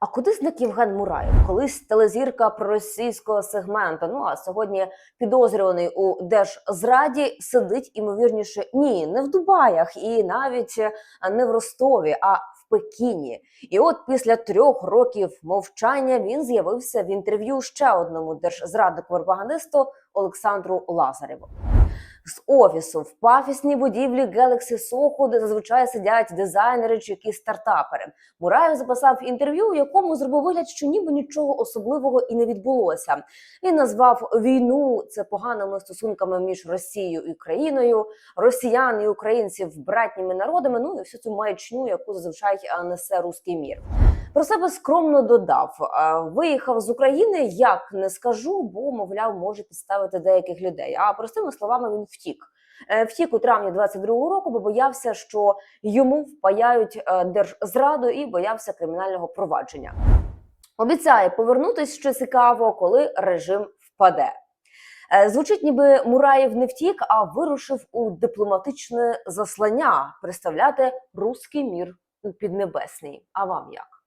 А куди зник Євген Мураєв? Колись телезірка проросійського сегменту. Ну а сьогодні підозрюваний у держзраді сидить імовірніше ні, не в Дубаях і навіть е, не в Ростові, а в Пекіні. І от після трьох років мовчання він з'явився в інтерв'ю ще одному держзраднику-пропагандисту Олександру Лазареву. З офісу в пафісній будівлі Galaxy Soho, де зазвичай сидять дизайнери чи якісь стартапери. Мураєв записав інтерв'ю, у якому зробив вигляд, що ніби нічого особливого і не відбулося. Він назвав війну це поганими стосунками між Росією і Україною, росіян і українців братніми народами. Ну і всю цю маячню, яку зазвичай несе руський мір. Про себе скромно додав: виїхав з України, як не скажу, бо мовляв може підставити деяких людей. А простими словами він втік. Е, Втік у травні 22-го року, бо боявся, що йому впаяють е, держзраду і боявся кримінального провадження. Обіцяє повернутись ще цікаво, коли режим впаде. Е, Звучить, ніби Мураєв не втік, а вирушив у дипломатичне заслання представляти руський мір у Піднебесній. А вам як?